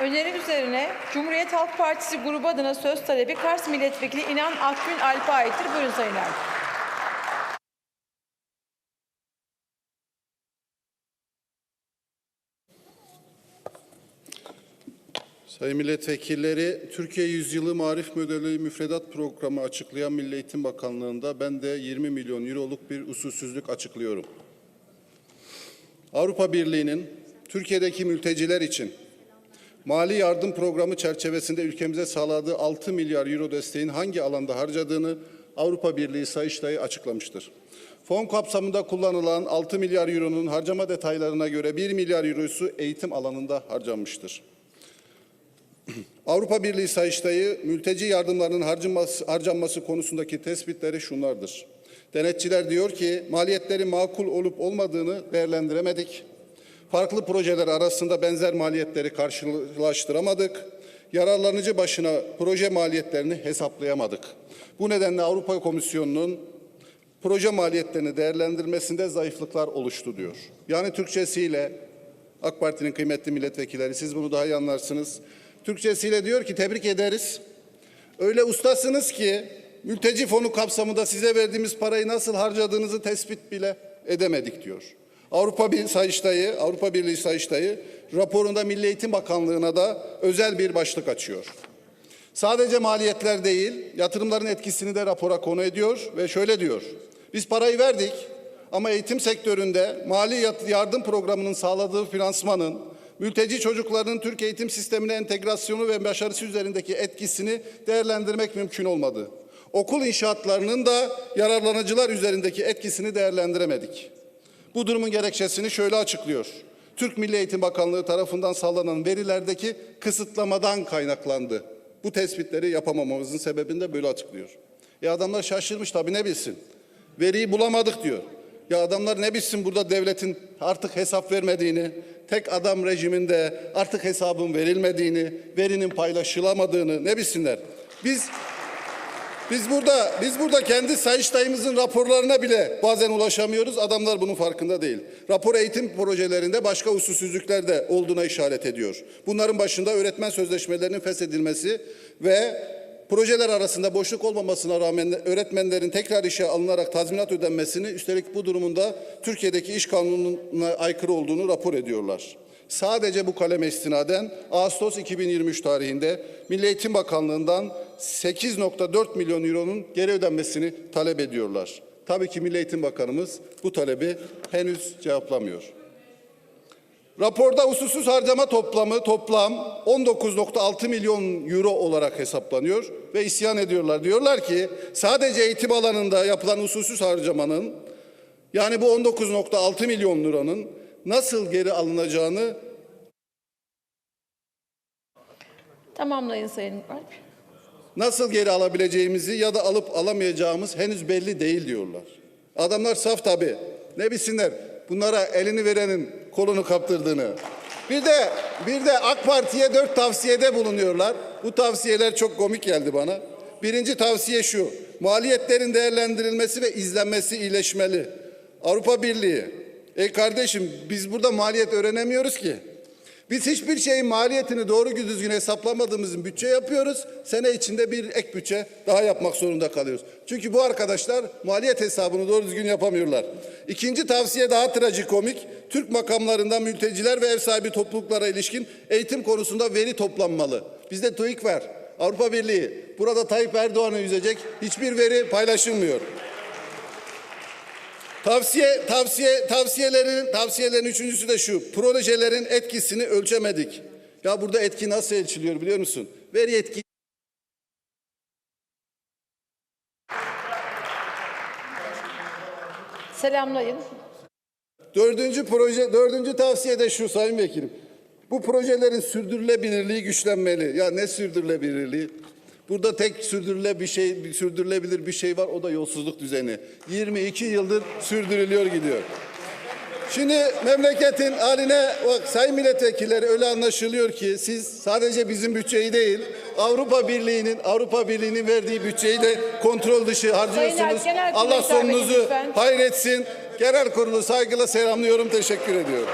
Öneri üzerine Cumhuriyet Halk Partisi grubu adına söz talebi Kars Milletvekili İnan Akgün Alp'e aittir. Buyurun Sayın Alp. Sayın milletvekilleri, Türkiye Yüzyılı Marif Modeli Müfredat Programı açıklayan Milli Eğitim Bakanlığı'nda ben de 20 milyon euroluk bir usulsüzlük açıklıyorum. Avrupa Birliği'nin Türkiye'deki mülteciler için mali yardım programı çerçevesinde ülkemize sağladığı 6 milyar euro desteğin hangi alanda harcadığını Avrupa Birliği Sayıştay'ı açıklamıştır. Fon kapsamında kullanılan 6 milyar euronun harcama detaylarına göre 1 milyar eurosu eğitim alanında harcanmıştır. Avrupa Birliği Sayıştay'ı mülteci yardımlarının harcanması, harcanması konusundaki tespitleri şunlardır. Denetçiler diyor ki maliyetlerin makul olup olmadığını değerlendiremedik. Farklı projeler arasında benzer maliyetleri karşılaştıramadık. Yararlanıcı başına proje maliyetlerini hesaplayamadık. Bu nedenle Avrupa Komisyonu'nun proje maliyetlerini değerlendirmesinde zayıflıklar oluştu diyor. Yani Türkçesiyle AK Parti'nin kıymetli milletvekilleri siz bunu daha iyi anlarsınız. Türkçesiyle diyor ki tebrik ederiz. Öyle ustasınız ki mülteci fonu kapsamında size verdiğimiz parayı nasıl harcadığınızı tespit bile edemedik diyor. Avrupa Bir Sayıştayı, Avrupa Birliği Sayıştayı raporunda Milli Eğitim Bakanlığı'na da özel bir başlık açıyor. Sadece maliyetler değil, yatırımların etkisini de rapora konu ediyor ve şöyle diyor. Biz parayı verdik ama eğitim sektöründe mali yardım programının sağladığı finansmanın mülteci çocukların Türk eğitim sistemine entegrasyonu ve başarısı üzerindeki etkisini değerlendirmek mümkün olmadı. Okul inşaatlarının da yararlanıcılar üzerindeki etkisini değerlendiremedik. Bu durumun gerekçesini şöyle açıklıyor. Türk Milli Eğitim Bakanlığı tarafından sağlanan verilerdeki kısıtlamadan kaynaklandı. Bu tespitleri yapamamamızın sebebini de böyle açıklıyor. Ya adamlar şaşırmış tabii ne bilsin. Veriyi bulamadık diyor. Ya adamlar ne bilsin burada devletin artık hesap vermediğini, tek adam rejiminde artık hesabın verilmediğini, verinin paylaşılamadığını ne bilsinler. Biz biz burada biz burada kendi Sayıştay'ımızın raporlarına bile bazen ulaşamıyoruz. Adamlar bunun farkında değil. Rapor eğitim projelerinde başka usulsüzlükler de olduğuna işaret ediyor. Bunların başında öğretmen sözleşmelerinin feshedilmesi ve projeler arasında boşluk olmamasına rağmen öğretmenlerin tekrar işe alınarak tazminat ödenmesini üstelik bu durumunda Türkiye'deki iş kanununa aykırı olduğunu rapor ediyorlar. Sadece bu kaleme istinaden Ağustos 2023 tarihinde Milli Eğitim Bakanlığı'ndan 8.4 milyon euronun geri ödenmesini talep ediyorlar. Tabii ki Milli Eğitim Bakanımız bu talebi henüz cevaplamıyor. Raporda usulsüz harcama toplamı toplam 19.6 milyon euro olarak hesaplanıyor ve isyan ediyorlar. Diyorlar ki sadece eğitim alanında yapılan usulsüz harcamanın yani bu 19.6 milyon liranın nasıl geri alınacağını Tamamlayın Sayın Alp. Nasıl geri alabileceğimizi ya da alıp alamayacağımız henüz belli değil diyorlar. Adamlar saf tabii. Ne bilsinler bunlara elini verenin kolunu kaptırdığını. Bir de bir de AK Parti'ye dört tavsiyede bulunuyorlar. Bu tavsiyeler çok komik geldi bana. Birinci tavsiye şu. Maliyetlerin değerlendirilmesi ve izlenmesi iyileşmeli. Avrupa Birliği. E kardeşim biz burada maliyet öğrenemiyoruz ki. Biz hiçbir şeyin maliyetini doğru düzgün hesaplamadığımız bütçe yapıyoruz. Sene içinde bir ek bütçe daha yapmak zorunda kalıyoruz. Çünkü bu arkadaşlar maliyet hesabını doğru düzgün yapamıyorlar. İkinci tavsiye daha trajikomik. Türk makamlarında mülteciler ve ev sahibi topluluklara ilişkin eğitim konusunda veri toplanmalı. Bizde TÜİK var. Avrupa Birliği. Burada Tayyip Erdoğan'ı yüzecek hiçbir veri paylaşılmıyor. Tavsiye tavsiye tavsiyelerin tavsiyelerin üçüncüsü de şu. Projelerin etkisini ölçemedik. Ya burada etki nasıl ölçülüyor biliyor musun? Veri etki Selamlayın. Dördüncü proje, dördüncü tavsiye de şu Sayın Vekilim. Bu projelerin sürdürülebilirliği güçlenmeli. Ya ne sürdürülebilirliği? Burada tek sürdürüle bir şey, bir sürdürülebilir bir şey var. O da yolsuzluk düzeni. 22 yıldır sürdürülüyor gidiyor. Şimdi memleketin haline bak sayın milletvekilleri öyle anlaşılıyor ki siz sadece bizim bütçeyi değil Avrupa Birliği'nin Avrupa Birliği'nin verdiği bütçeyi de kontrol dışı harcıyorsunuz. Allah sonunuzu hayretsin. Genel kurulu saygıyla selamlıyorum. Teşekkür ediyorum.